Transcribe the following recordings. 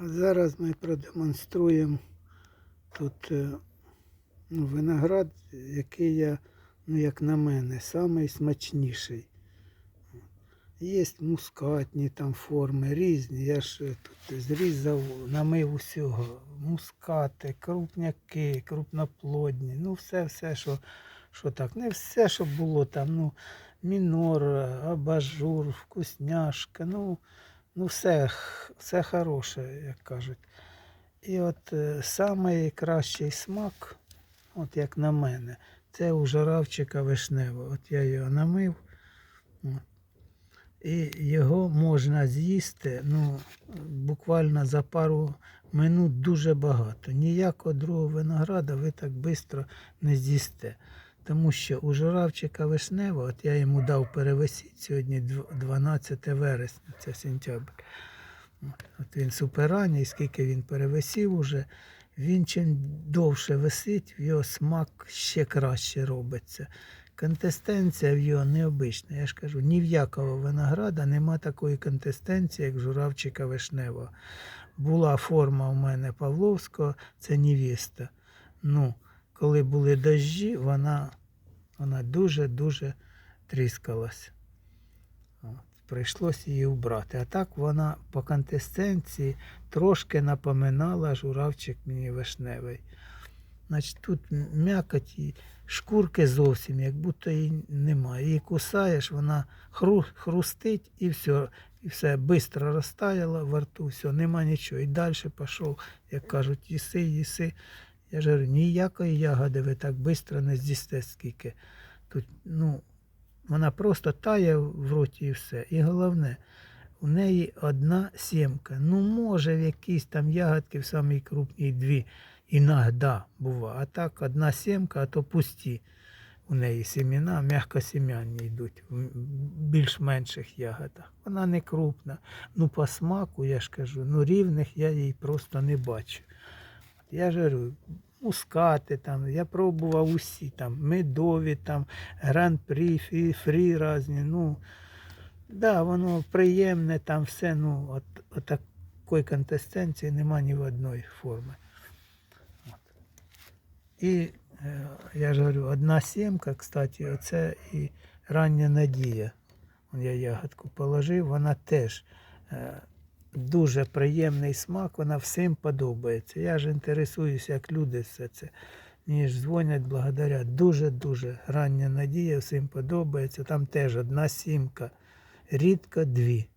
Зараз ми продемонструємо тут е, ну, виноград, який я, ну як на мене, самий смачніший. Є мускатні там форми різні. Я ж е, тут зрізав, намив усього. Мускати, крупняки, крупноплодні. Ну, все, все, що, що так. Не все, що було там. Ну, мінор, абажур, вкусняшка. Ну, ну все, все хороше, як кажуть. І от е, найкращий смак, от як на мене, це у журавчика вишневого. От я його намив. І його можна з'їсти ну, буквально за пару минут дуже багато. Ніякого другого винограда ви так швидко не з'їсте. Тому що у журавчика вишнева, от я йому дав перевесити сьогодні 12 вересня, це сентябрь. От, він суперранній, скільки він перевесів уже, він чим довше висить, в його смак ще краще робиться. Консистенція в його необична. Я ж кажу, ні в якого винограда нема такої консистенції, як журавчика вишневого. Була форма у мене Павловського, це невіста. Ну, коли були дощі, вона, вона дуже-дуже тріскалась. От, прийшлось її вбрати. А так вона по консистенції трошки напоминала журавчик мені вишневий. Значить, тут м'якоті, шкурки зовсім, як будто її немає. Її кусаєш, вона хру, хрустить і все. І все швидко розтаяло во рту, все, нема нічого. І далі пішов, як кажуть, їси, їси. Я ж говорю, ніякої ягоди ви так швидко не з'їсте скільки. Тут, ну, вона просто тає в роті і все. І головне, у неї одна сімка. Ну, може, в якійсь там ягодки в самій крупній дві. Іногда бува. А так одна сімка, а то пусті. У неї сімена, м'якосім'яні йдуть в більш-менших ягодах. Вона не крупна. Ну, по смаку, я ж кажу, ну рівних я їй просто не бачу. Я ж говорю, мускати там, я пробував усі там, медові, там, гран-прі, фі, фрі різні. Ну, да, воно приємне, там все, ну, от, от такої консистенції нема ні в одної форми. І е, я ж говорю, одна сімка, кстати, оце і рання надія. Я ягодку положив, вона теж е, дуже приємний смак, вона всім подобається. Я ж інтересуюся, як люди все це. Мені дзвонять, благодарять. Дуже-дуже рання надія, всім подобається. Там теж одна сімка, рідко дві.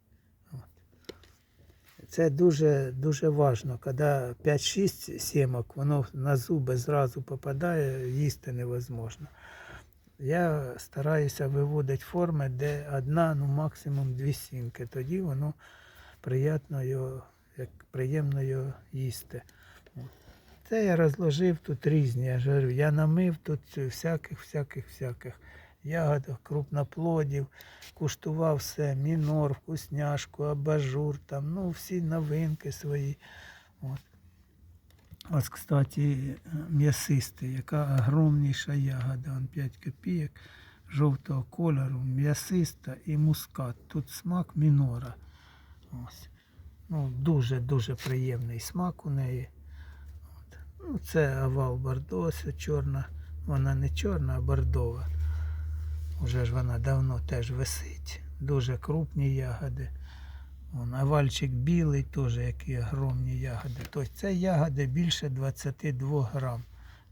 От. Це дуже, дуже важно, коли 5-6 сімок, воно на зуби зразу попадає, їсти невозможно. Я стараюся виводити форми, де одна, ну максимум дві сімки. Тоді воно приємно його, як приємно його їсти. Це я розложив тут різні. Я говорю, я намив тут всяких, всяких, всяких ягодок, крупноплодів, куштував все, мінор, вкусняшку, абажур, там, ну, всі новинки свої. От. Ось, кстати, м'ясистий, яка огромніша ягода, он 5 копійок жовтого кольору, м'ясиста і мускат. Тут смак мінора. Ось. Ну, дуже-дуже приємний смак у неї. От. Ну, це овал бордо, ось чорна. Вона не чорна, а бордова. Уже ж вона давно теж висить. Дуже крупні ягоди. Вон, овальчик білий теж, які огромні ягоди. Тобто це ягоди більше 22 грам.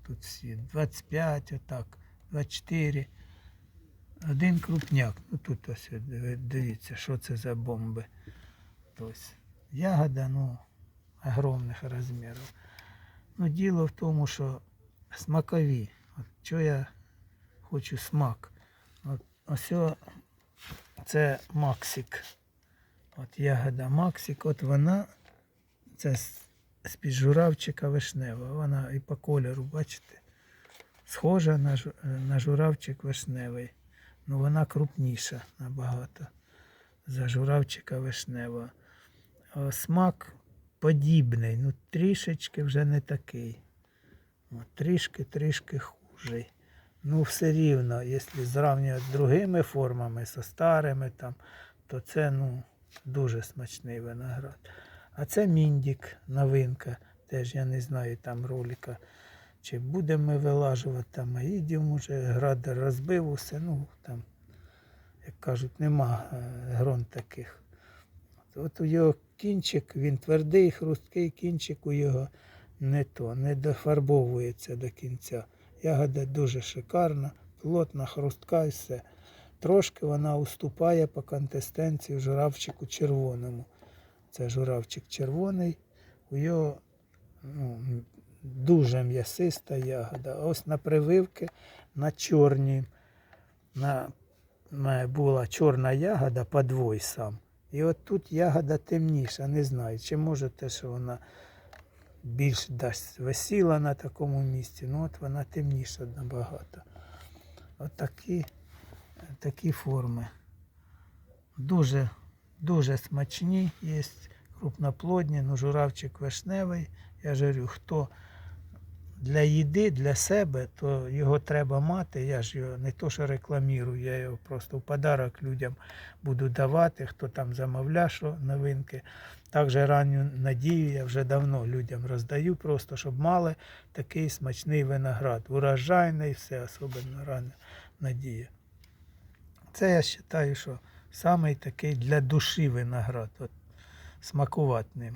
Тут всі 25, отак, 24. Один крупняк. Ну тут ось дивіться, що це за бомби. Тобто ягода, ну, огромних розмірів. Ну, діло в тому, що смакові. От що я хочу смак. От, ось це Максик. От ягода Максик, от вона, це з-під журавчика вишнева. Вона і по кольору, бачите, схожа на, на журавчик вишневий. Ну вона крупніша набагато за журавчика вишневого. О, Смак подібний, ну трішечки вже не такий. Трішки, трішки хужий. Ну, все рівно, якщо зрівнювати з другими формами, со старими там, то це ну, дуже смачний виноград. А це міндік, новинка. Теж я не знаю там ролика. Чи будемо ми вилажувати там, а їдемо вже, град розбив усе, ну там, як кажуть, нема е, грон таких. От у його кінчик, він твердий, хрусткий кінчик у його не то, не дофарбовується до кінця. Ягода дуже шикарна, плотна, хрустка і все. Трошки вона уступає по консистенції журавчику червоному. Це журавчик червоний, у його ну, дуже м'ясиста ягода. Ось на прививки на чорні. На, на, була чорна ягода подвой сам. І от тут ягода темніша, не знаю, чи може те, що вона більш дасть весіла на такому місці. Ну от вона темніша набагато. От такі, такі форми. Дуже, дуже смачні, є крупноплодні, ну журавчик вишневий. Я ж говорю, хто для їди, для себе, то його треба мати. Я ж його не то, що рекламірую, я його просто в подарок людям буду давати, хто там замовляє, що новинки. Також ранню надію я вже давно людям роздаю, просто щоб мали такий смачний виноград. Урожайний, все, особливо рання надія. Це я вважаю, що самий такий для душі виноград. От, смакувати.